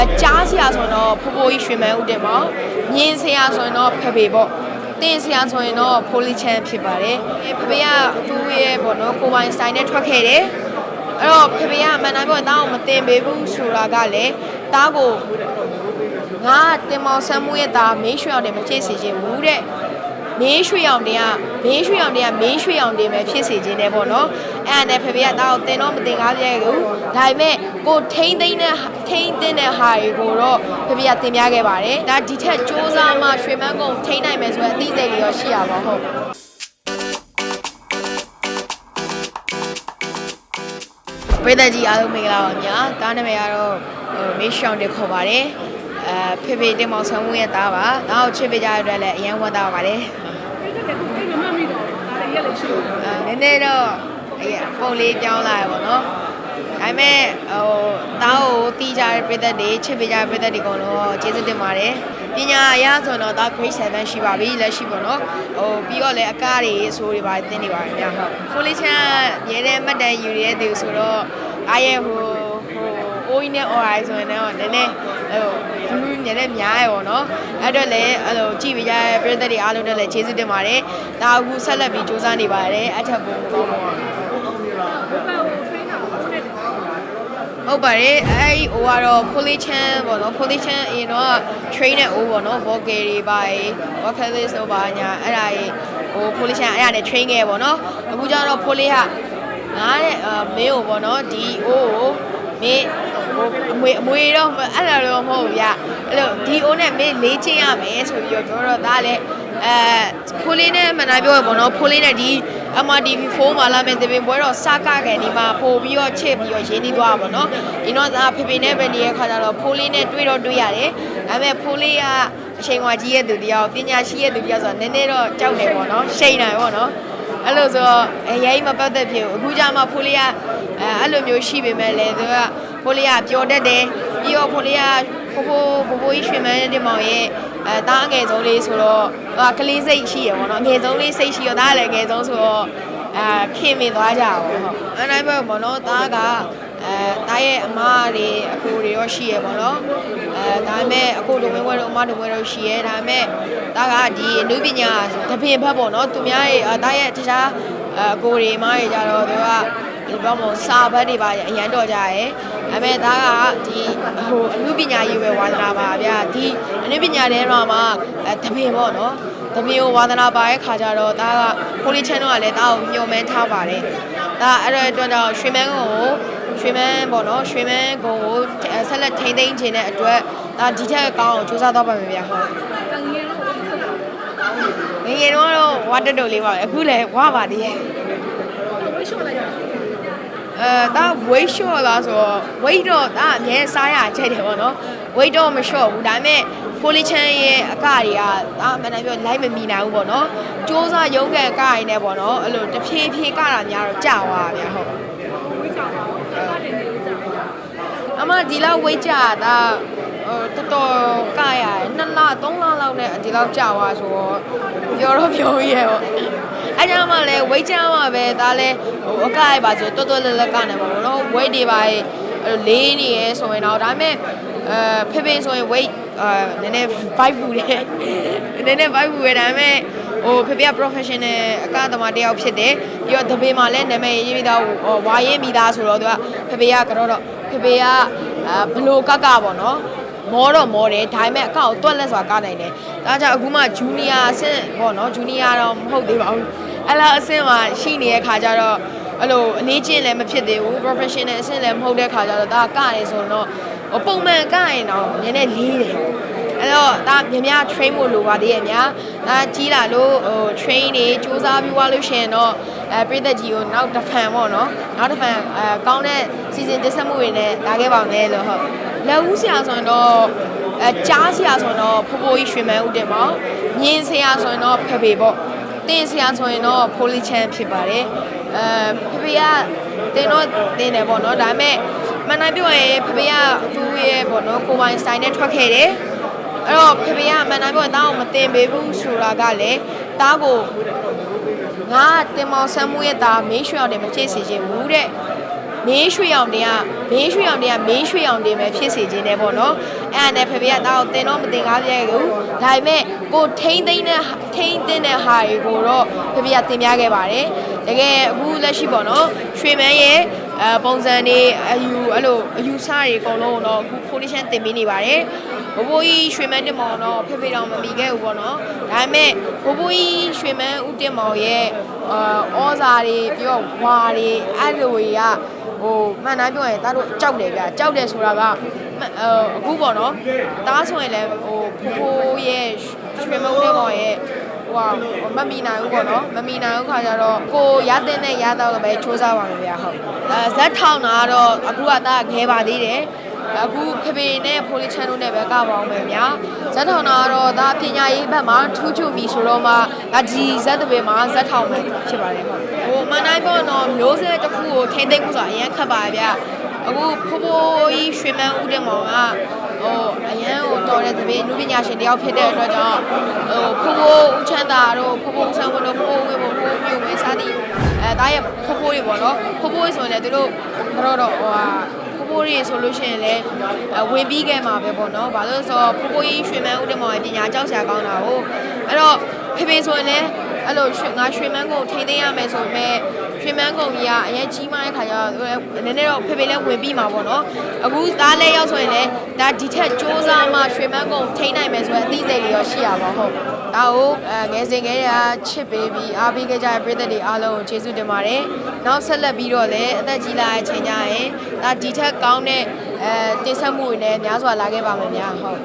အဲကြားစရာဆိုရင်တော့ဖိုးဖိုးကြီးရွှေမန်းဦးတင်ပေါ့မြင်းစရာဆိုရင်တော့ဖဖေပေါ့တင်စရာဆိုရင်တော့ဖိုလီချန်ဖြစ်ပါတယ်ဖဖေကသူ့ရဲ့ပေါ့နော်ကိုပိုင်စတိုင်နဲ့ထွက်ခဲ့တယ်အဲ့တော့ဖဖေကအမှန်တမ်းပြောရင်တားကိုမတင်ပေးဘူးဆိုတာကလည်းတားကိုငါတင်မောင်ဆမ်းမှုရဲ့သားမင်းရွှေအောင်တယ်မဖြစ်စေချင်ဘူးတဲ့ မင်းရွှေအောင်တင်ကမင်းရွှေအောင်တင်ကမင်းရွှေအောင်တင်ပဲဖြစ်စေခြင်းနဲ့ပေါ့နော်အဲ့ဒါနဲ့ဖေဖေကတားကိုတင်တော့မတင်ကားပြရဲ့ဘူးဒါပေမဲ့ကိုထိမ့်သိမ့်တဲ့ထိမ့်သိမ့်တဲ့ဟာတွေကိုတော့ဖေဖေကတင်ပြခဲ့ပါတယ်ဒါဒီထက်စ조사မှရွှေမန်းကုံထိမ့်နိုင်မယ်ဆိုရင်အသိစိတ်လေးရောရှိရပါဟုတ်ပြည်သက်ကြီးအားလုံးမင်္ဂလာပါညာတားနာမည်ကတော့ဟိုမေးရှောင်းတက်ခေါ်ပါတယ်အဲဖေဖေတင်မောင်ဆန်းဝင်းရဲ့သားပါတားကိုချစ်ပေးကြတဲ့အတွက်လည်းအရန်ဝတ်သားပါတယ် အဲ့မမမိတော့ဒါလည်းရက်လည်းရှိတယ်အဲနည်းနည်းတော့အေးပုံလေးပြောင်းလာရပါတော့ဒါပေမဲ့ဟိုတားကိုတီးကြတဲ့ပြည်သက်တွေချစ်ပေးကြတဲ့ပြည်သက်တွေကတော့ကျေးဇူးတင်ပါတယ်ပညာအရဆိုတော့ဒါ grade 7ရှိပါပြီလက်ရှိပေါ့နော်ဟိုပြီးတော့လည်းအကားတွေဆိုတွေပါတင်နေပါတယ်များဟုတ်ဖိုလီချန်ရဲတဲ့မှတ်တမ်းယူရတဲ့သူဆိုတော့အားရဲ့ဟိုဟိုအိုးကြီးနဲ့ OI ဆိုရင်တော့နည်းနည်းဟို ဘူးညလည်းများရပေါ့နော်အဲ့တော့လည်းအဲ့လိုကြည့်ပေးကြတဲ့ပြည်သက်တွေအားလုံးလည်းကျေးဇူးတင်ပါတယ်ဒါအခုဆက်လက်ပြီးစူးစမ်းနေပါတယ်အထက်ပုံကောင်းပါဘုပ္ပကို trainer ကိုနဲ့တယ်ဟုတ်ပါတယ်အဲ့ဒီဟိုကတော့ fully chan ပေါ့နော် fully chan အရင်တော့ train နဲ့ O ပေါ့နော် vocal တွေပါရေ vocalist တို့ပါညာအဲ့ဒါရေဟို fully chan အဲ့ဒါနဲ့ train ခဲ့ပေါ့နော်အခုကျတော့ fully ဟာငါတဲ့အာမင်းကိုပေါ့နော်ဒီ O ကို မင်းဟိုအမွေအမွေတော့အဲ့လိုတော့မဟုတ်ဘူးဗျအဲ့လိုဒီ O နဲ့မင်းလေးချင်းရမယ်ဆိုပြီးတော့ပြောတော့ဒါလည်းအဲဖိုလေးနဲ့မနာပြောရပေါ့နော်ဖိုလေးနဲ့ဒီ MRTV4 မှာလာမယ်တပင်ပွဲတော့စကခဲ့ဒီမှာပို့ပြီးတော့ချစ်ပြီးတော့ရင်းနှီးသွားပါပေါ့နော်ဒီတော့ဒါဖေဖေနဲ့ပဲနေတဲ့ခါကျတော့ဖိုလေးနဲ့တွေ့တော့တွေ့ရတယ်ဒါပေမဲ့ဖိုလေးကအချိန်ကကြီးရဲ့သူတယောက်ပညာရှိရဲ့သူတယောက်ဆိုတော့နည်းနည်းတော့ကြောက်နေပေါ့နော်ရှိန်တယ်ပေါ့နော်အဲ့လိုဆိုတော့အရေးမပတ်သက်ဖြစ်ဘူးအခုကျမှဖိုလေးက အဲအဲ့လိုမျိုးရှိပေမဲ့လည်းသူကဖိုလေးကပျော်တတ်တယ်ပြီးတော့ဖိုလေးကဖိုးဖိုးဘိုးဘိုးကြီးရွှေမန်းတင်မောင်ရဲ့အဲတားအငယ်ဆုံးလေးဆိုတော့ဟိုကလေးစိတ်ရှိရပေါ့နော်အငယ်ဆုံးလေးစိတ်ရှိရောဒါကလည်းအငယ်ဆုံးဆိုတော့အဲခင်မင်သွားကြပါဘောဟုတ်အနိုင်ပဲဘောနော်သားကအဲသားရဲ့အမတွေအကိုတွေရောရှိရပေါ့နော်အဲဒါပေမဲ့အကိုတို့ဝင်းဝဲတို့အမတို့ဝင်းတို့ရှိရဒါပေမဲ့သားကဒီအနုပညာတပင်ဘက်ပေါ့နော်သူများရဲ့သားရဲ့တခြားအကိုတွေအမတွေကြတော့သူက ဘယ်လိုပြောမလဲစာဘက်တွေပါအရန်တော်ကြရဲအမေသားကဒီဟိုအနုပညာရေးပဲဝါသနာပါဗျာဒီအနုပညာထဲမှာမှအဲတပင်ပေါ့နော်တမီးကိုဝါသနာပါရဲ့ခါကြတော့ဒါကပိုလီချန်တော့ကလည်းဒါကိုညှို့မဲထားပါတယ်ဒါအဲ့တော့အတွက်တော့ရွှေမန်းကုန်းကိုရွှေမန်းပေါ့နော်ရွှေမန်းကုန်းကိုဆက်လက်ထိန်းသိမ်းခြင်းတဲ့အတွက်ဒါဒီထက်ကောင်းအောင်စူးစမ်းတော့ပါမယ်ဗျာဟုတ်တန်ငယ်တော့ဘယ်လိုလဲငယ်ငယ်တော့တော့ဝါတက်တော်လေးပါပဲအခုလည်းဝါပါသေးရဲ့ဝိရှော့လိုက်တာ အဲဒါ weight short လားဆိုတော့ weight တော့ဒါအမြဲစားရချက်တယ်ပေါ့နော် weight တော့မ short ဘူးဒါပေမဲ့ fully chan ရဲ့အကတွေကဒါမှန်တယ်ပြောလိုက်မမီနိုင်ဘူးပေါ့နော်စ조사ရုံးကန်အကရင်းနဲ့ပေါ့နော်အဲ့လိုတဖြည်းဖြည်းကတာများတော့ကြာသွားဗျာဟုတ်ဝိကြောက်တာအဲ့ဒါတည်းလေးကြောက်တာအမဒီလောက် weight ကြာတာဟိုတော်တော်ကရရတယ်နှစ်လသုံးလလောက်နဲ့ဒီလောက်ကြာသွားဆိုတော့ပြောတော့ပြောရဲပေါ့ အဲကြောင့်မှလည်း weight ကြာမှပဲဒါလည်းဟိုအကရပါဆိုတော်တော်လည်းလည်းကနေပါဘောနော် weight တွေပါအဲ့လိုလေးနေရဲဆိုရင်တော့ဒါပေမဲ့အဲဖေဖေဆိုရင် weight အဲနည်းနည်း vibe ဘူးတယ်နည်းနည်း vibe ဘူးရဒါပေမဲ့ဟိုဖေဖေက professional အကသမားတစ်ယောက်ဖြစ်တယ်ပြီးတော့တပေမှာလည်းနာမည်ရေးပြီးသားဟိုဝါရင်မိသားဆိုတော့သူကဖေဖေကကတော့တော့ဖေဖေကအာဘလိုကကပေါ့နော်မောတော့မောတယ်ဒါပေမဲ့အကောက်တွက်လက်စွာကနိုင်တယ်ဒါကြောင့်အခုမှဂျူနီယာအဆင့်ပေါ့နော်ဂျူနီယာတော့မဟုတ်သေးပါဘူး အဲ့လောက်အဆင့်မှာရှိနေတဲ့ခါကျတော့အဲ့လိုအလေးချင်းလည်းမဖြစ်သေးဘူး professional အဆင့်လည်းမဟုတ်တဲ့ခါကျတော့ဒါကရတယ်ဆိုတော့ဟိုပုံမှန်ကရင်တော့နည်းနည်းလေးတယ်အဲ့တော့ဒါများများ train ဖို့လိုပါသေးရဲ့များဒါကြီးလာလို့ဟို train တွေစူးစမ်းပြီးွားလို့ရှိရင်တော့အဲပြည်သက်ကြီးကိုနောက်တစ်ဖန်ပေါ့နော်နောက်တစ်ဖန်အဲကောင်းတဲ့စီစဉ်တင်ဆက်မှုတွေနဲ့လာခဲ့ပါမယ်လို့ဟုတ်လက်ဦးဆရာဆိုရင်တော့အဲကြားဆရာဆိုရင်တော့ဖိုးဖိုးကြီးရွှေမန်းဦးတင်ပေါ့မြင်းဆရာဆိုရင်တော့ဖဖေပေါ့ တင်ဆရာဆိုရင်တော့ဖိုလီချန်ဖြစ်ပါတယ်အဲဖဖေကတင်တော့တင်တယ်ပေါ့နော်ဒါပေမဲ့မနိုင်ပြောရင်ဖဖေကသူ့ရဲ့ပေါ့နော်ကိုပိုင်စတိုင်နဲ့ထွက်ခဲ့တယ်အဲ့တော့ဖေဖေကအမှန်တမ်းပြောရင်တားကိုမတင်ပေးဘူးဆိုတာကလည်းတားကိုငါတင်မောင်ဆမ်းမှုရဲ့သားမင်းရွှေအောင်တယ်မဖြစ်စေချင်ဘူးတဲ့မင်းရွှေအောင်တင်ကမင်းရွှေအောင်တင်ကမင်းရွှေအောင်တင်ပဲဖြစ်စေခြင်းနဲ့ပေါ့နော်အဲ့ဒါနဲ့ဖေဖေကတာကိုတင်တော့မတင်ကားပြဲဘူး ဒါပေမဲ့ကိုထိမ့်သိမ့်တဲ့ထိမ့်သိမ့်တဲ့ဟာတွေကိုတော့ဖေဖေကတင်ပြခဲ့ပါတယ်တကယ်အခုလက်ရှိပေါ့နော်ရွှေမန်းရဲ့အဲပုံစံတွေအယူအဲ့လိုအယူဆတွေအကုန်လုံးတော့အခု position တင်ပေးနေပါတယ်ဘိုးဘိုးကြီးရွှေမန်းတင်မောင်တော့ဖေဖေတော်မမီခဲ့ဘူးပေါ့နော်ဒါပေမဲ့ဘိုးဘိုးကြီးရွှေမန်းဦးတင်မောင်ရဲ့အာဩဇာတွေပြီးတော့ဝါတွေအဲ့လိုတွေက ဟိုမှန်တိုင်းပြောရင်တားတို့ကြောက်တယ်ဗျကြောက်တယ်ဆိုတာကမှန်အဲအခုပေါ့နော်တားဆိုရင်လည်းဟိုဖိုးဖိုးရဲ့ရွှေမန်းဦးတင်မောင်ရဲ့ဟိုမမီနိုင်ဘူးပေါ့နော်မမီနိုင်ဘူးခါကြတော့ကိုရတဲ့နဲ့ရတော့ပဲစူးစမ်းပါမယ်ဗျာဟုတ်အဲဇက်ထောင်တာကတော့အခုကတာငဲပါသေးတယ် အခုဖေဖေနဲ့ဖိုလီချန်တို့နဲ့ပဲကပါအောင်မယ်ဗျာဇက်ထောင်တာကတော့ဒါပညာရေးဘက်မှာထူးချွန်ပြီဆိုတော့မှဒါဒီဇက်တပင်မှာဇက်ထောင်မယ်ဖြစ်ပါတယ်ဟုတ်ဟိုမန်တိုင်းပေါ့နော်မျိုးစဲတစ်ခုကိုထိမ့်သိမ့်မှုဆိုတာအရင်ခက်ပါဗျာအခုဖိုးဖိုးကြီးရွှေမန်းဦးတဲ့မောင်ကဟိုအရန်ဟိုတော်တဲ့တပည့်နုပညာရှင်တယောက်ဖြစ်တဲ့အတွက်ကြောင့်ဟိုဖိုးဖိုးဦးချမ်းသာတို့ဖိုးဖိုးဦးဆန်းဝန်တို့ဖိုးဖိုးဝင်းဖိုးဖိုးမျိုးဝင်းစသည်အဲဒါရဲ့ဖိုးဖိုးတွေပေါ့နော်ဖိုးဖိုးဆိုရင်လည်းသူတို့ကတော့တော့ဟိုဟာ ဖိုးဖိုးတွေဆိုလို့ရှိရင်လည်းဝင်ပြီးခဲ့မှာပဲပေါ့နော်ဘာလို့လဲဆိုတော့ဖိုးဖိုးကြီးရွှေမန်းဦးတဲ့မောင်ရဲ့ပညာကြောက်စရာကောင်းတာကိုအဲ့တော့ဖေဖေဆိုရင်လည်းအဲ့လိုရွှေငါရွှေမန်းကိုထိန်းသိမ်းရမယ်ဆိုပေမဲ့ရွှေမန်းကုံကြီးကအရင်ကြီးမားတဲ့ခါကျတော့နည်းနည်းတော့ဖေဖေလည်းဝင်ပြီးမှာပေါ့နော်အခုသားလဲရောက်ဆိုရင်လည်းဒါဒီထက်စူးစမ်းမှရွှေမန်းကုံထိန်းနိုင်မယ်ဆိုရင်အသိစိတ်လေးရောရှိရပါဟုတ် ဒါကိုအဲငယ်စဉ်ကလေးကချစ်ပေးပြီးအားပေးခဲ့ကြတဲ့ပြည်သက်တွေအားလုံးကိုကျေးဇူးတင်ပါတယ်နောက်ဆက်လက်ပြီးတော့လည်းအသက်ကြီးလာတဲ့အချိန်ကျရင်ဒါဒီထက်ကောင်းတဲ့အဲတင်ဆက်မှုတွေနဲ့များစွာလာခဲ့ပါမယ်များဟုတ်